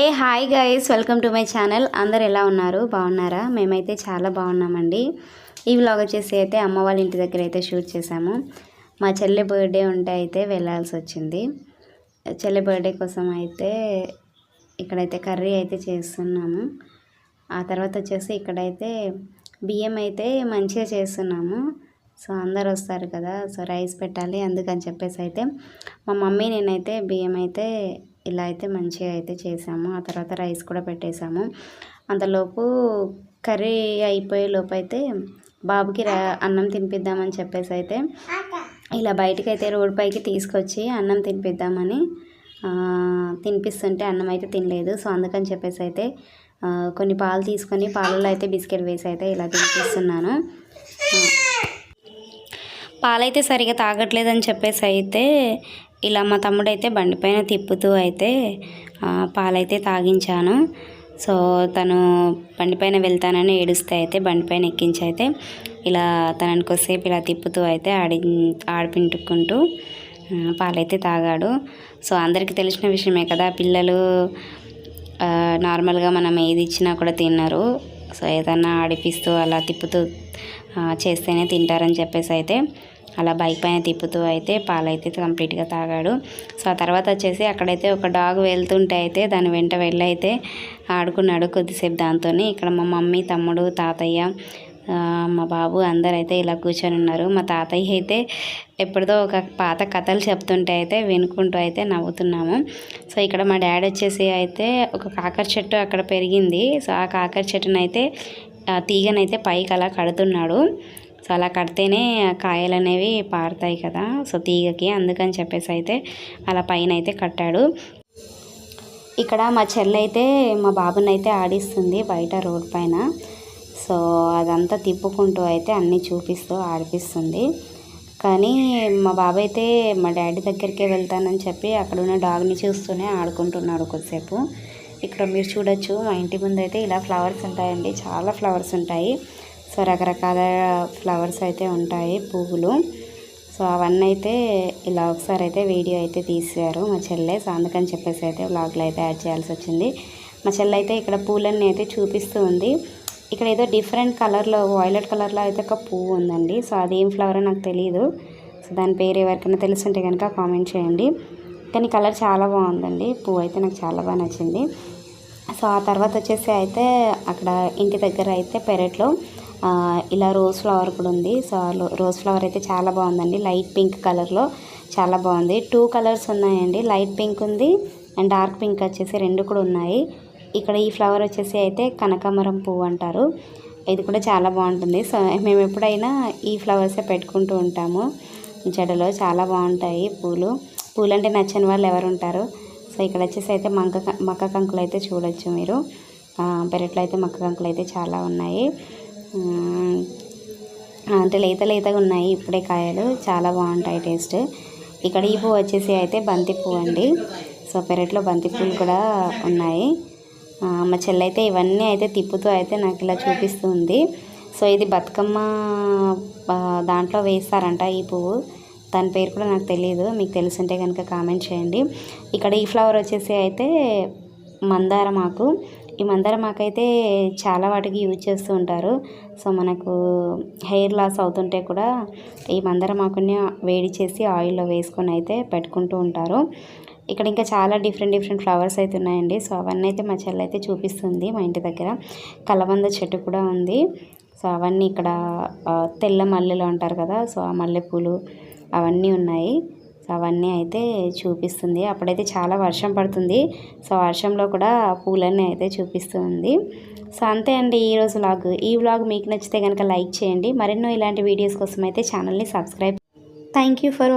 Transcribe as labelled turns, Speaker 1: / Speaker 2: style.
Speaker 1: A hi guys welcome to my channel. అందరు ఎలా ఉన్నారు? బాగున్నారా? మేమైతే చాలా బాగున్నామండి. ఈ వ్లాగ్ వచ్చేసి అయితే అమ్మ వాళ్ళ ఇంటి దగ్గర అయితే షూట్ చేసాము మా చెల్లె బర్త్డే ఉంటే అయితే వెళ్ళాల్సి వచ్చింది. చెల్లె బర్త్డే కోసం అయితే ఇక్కడైతే కర్రీ అయితే చేస్తున్నాము. ఆ తర్వాత వచ్చేసి ఇక్కడైతే బియ్యం అయితే మంచిగా చేస్తున్నాము. సో అందరు వస్తారు కదా సో రైస్ పెట్టాలి అందుకని చెప్పేసి అయితే మా మమ్మీ నేనైతే బియ్యం అయితే ఇలా అయితే మంచిగా అయితే చేసాము. ఆ తర్వాత రైస్ కూడా పెట్టేసాము. అంతలోపు కర్రీ అయిపోయే లోపు అయితే బాబుకి రా అన్నం తినిపిద్దామని చెప్పేసి అయితే ఇలా బయటకు అయితే రోడ్ పైకి తీసుకొచ్చి అన్నం తినిపిద్దామని తినిపిస్తుంటే అన్నం అయితే తినలేదు. సో అందుకని చెప్పేసి అయితే కొన్ని పాలు తీసుకొని పాలలో అయితే బిస్కెట్ వేసి అయితే ఇలా తినిపిస్తున్నాను. పాలైతే సరిగా తాగట్లేదని చెప్పేసి అయితే ఇలా మా తమ్ముడైతే బండి బండిపైన తిప్పుతూ అయితే పాలైతే తాగించాను. సో తను బండిపైన వెళ్తానని ఏడుస్తే అయితే బండిపైన ఎక్కించి అయితే ఇలా తనని కొద్దిసేపు ఇలా తిప్పుతూ అయితే ఆడి ఆడిపింటుకుంటూ పాలైతే తాగాడు. సో అందరికీ తెలిసిన విషయమే కదా పిల్లలు నార్మల్గా మనం ఏది ఇచ్చినా కూడా తిన్నారు సో ఏదన్నా ఆడిపిస్తూ అలా తిప్పుతూ చేస్తేనే తింటారని చెప్పేసి అయితే అలా బైక్ పైన తిప్పుతూ అయితే పాలైతే కంప్లీట్గా తాగాడు. సో ఆ తర్వాత వచ్చేసి అక్కడైతే ఒక డాగ్ వెళ్తుంటే అయితే దాని వెంట వెళ్ళి అయితే ఆడుకున్నాడు కొద్దిసేపు దాంతో ఇక్కడ మా మమ్మీ తమ్ముడు తాతయ్య మా బాబు అందరైతే అయితే ఇలా కూర్చొని ఉన్నారు. మా తాతయ్య అయితే ఎప్పుడుదో ఒక పాత కథలు చెప్తుంటే అయితే వినుకుంటూ అయితే నవ్వుతున్నాము. సో ఇక్కడ మా డాడీ వచ్చేసి అయితే ఒక కాకర చెట్టు అక్కడ పెరిగింది. సో ఆ కాకర చెట్టునైతే తీగనైతే పైకి అలా కడుతున్నాడు. సో అలా కడితేనే కాయలు అనేవి పారుతాయి కదా సో తీగకి అందుకని చెప్పేసి అయితే అలా పైన అయితే కట్టాడు. ఇక్కడ మా చెల్లి అయితే మా బాబుని అయితే ఆడిస్తుంది బయట రోడ్ పైన. సో అదంతా తిప్పుకుంటూ అయితే అన్నీ చూపిస్తూ ఆడిపిస్తుంది. కానీ మా బాబు అయితే మా డాడీ దగ్గరికే వెళ్తానని చెప్పి అక్కడ ఉన్న డాగ్ని చూస్తూనే ఆడుకుంటున్నాడు కొద్దిసేపు. ఇక్కడ మీరు చూడొచ్చు మా ఇంటి ముందు అయితే ఇలా ఫ్లవర్స్ ఉంటాయండి. చాలా ఫ్లవర్స్ ఉంటాయి. సో రకరకాల ఫ్లవర్స్ అయితే ఉంటాయి పువ్వులు. సో అవన్నీ అయితే ఇలా ఒకసారి అయితే వీడియో అయితే తీసారు మా చెల్లె. సో అందుకని చెప్పేసి అయితే వ్లాగ్లో అయితే యాడ్ చేయాల్సి వచ్చింది. మా చెల్లె అయితే ఇక్కడ పూలన్నీ అయితే చూపిస్తూ ఉంది. ఇక్కడ ఏదో డిఫరెంట్ కలర్లో వైలెట్ కలర్లో అయితే ఒక పువ్వు ఉందండి. సో అది ఏం ఫ్లవర్ నాకు తెలియదు సో దాని పేరు ఎవరికైనా తెలుసుంటే కనుక కామెంట్ చేయండి. కానీ కలర్ చాలా బాగుందండి. పువ్వు అయితే నాకు చాలా బాగా నచ్చింది. సో ఆ తర్వాత వచ్చేసి అయితే అక్కడ ఇంటి దగ్గర అయితే పెరట్లో ఇలా రోజ్ ఫ్లవర్ కూడా ఉంది. సో రోజ్ ఫ్లవర్ అయితే చాలా బాగుందండి. లైట్ పింక్ కలర్లో చాలా బాగుంది. టూ కలర్స్ ఉన్నాయండి. లైట్ పింక్ ఉంది అండ్ డార్క్ పింక్ వచ్చేసి రెండు కూడా ఉన్నాయి. ఇక్కడ ఈ ఫ్లవర్ వచ్చేసి అయితే కనకాంబరం పువ్వు అంటారు. ఇది కూడా చాలా బాగుంటుంది. సో మేము ఎప్పుడైనా ఈ ఫ్లవర్సే పెట్టుకుంటూ ఉంటాము. జడలో చాలా బాగుంటాయి పూలు. పూలు అంటే నచ్చని వాళ్ళు ఎవరు ఉంటారు సో ఇక్కడ వచ్చేసి అయితే మంక మక్క కంకులు అయితే చూడొచ్చు మీరు. పెరట్లో అయితే మక్క కంకులు అయితే చాలా ఉన్నాయి. అంటే లేత లేతగా ఉన్నాయి ఇప్పుడే కాయలు. చాలా బాగుంటాయి టేస్ట్. ఇక్కడ ఈ పువ్వు వచ్చేసి అయితే బంతి పువ్వు అండి. సో పెరట్లో బంతి పువ్వులు కూడా ఉన్నాయి. మా చెల్లి అయితే ఇవన్నీ అయితే తిప్పుతూ అయితే నాకు ఇలా చూపిస్తుంది. సో ఇది బతుకమ్మ దాంట్లో వేస్తారంట ఈ పువ్వు. దాని పేరు కూడా నాకు తెలియదు మీకు తెలుసుంటే కనుక కామెంట్ చేయండి. ఇక్కడ ఈ ఫ్లవర్ వచ్చేసి అయితే మందారమాకు ఈ మందారం అయితే చాలా వాటికి యూజ్ చేస్తూ ఉంటారు. సో మనకు హెయిర్ లాస్ అవుతుంటే కూడా ఈ మందారమాకుని వేడి చేసి ఆయిల్లో వేసుకొని అయితే పెట్టుకుంటూ ఉంటారు. ఇక్కడ ఇంకా చాలా డిఫరెంట్ డిఫరెంట్ ఫ్లవర్స్ అయితే ఉన్నాయండి. సో అవన్నీ అయితే మా చెల్లి అయితే చూపిస్తుంది మా ఇంటి దగ్గర. కలబంద చెట్టు కూడా ఉంది. సో అవన్నీ ఇక్కడ తెల్ల మల్లెలు అంటారు కదా సో ఆ మల్లెపూలు అవన్నీ ఉన్నాయి. సో అవన్నీ అయితే చూపిస్తుంది. అప్పుడైతే చాలా వర్షం పడుతుంది. సో వర్షంలో కూడా పూలన్నీ అయితే చూపిస్తుంది. సో అంతే అండి ఈరోజు వ్లాగ్. ఈ వ్లాగ్ మీకు నచ్చితే కనుక లైక్ చేయండి. మరెన్నో ఇలాంటి వీడియోస్ కోసం అయితే ఛానల్ని సబ్స్క్రైబ్. Thank you for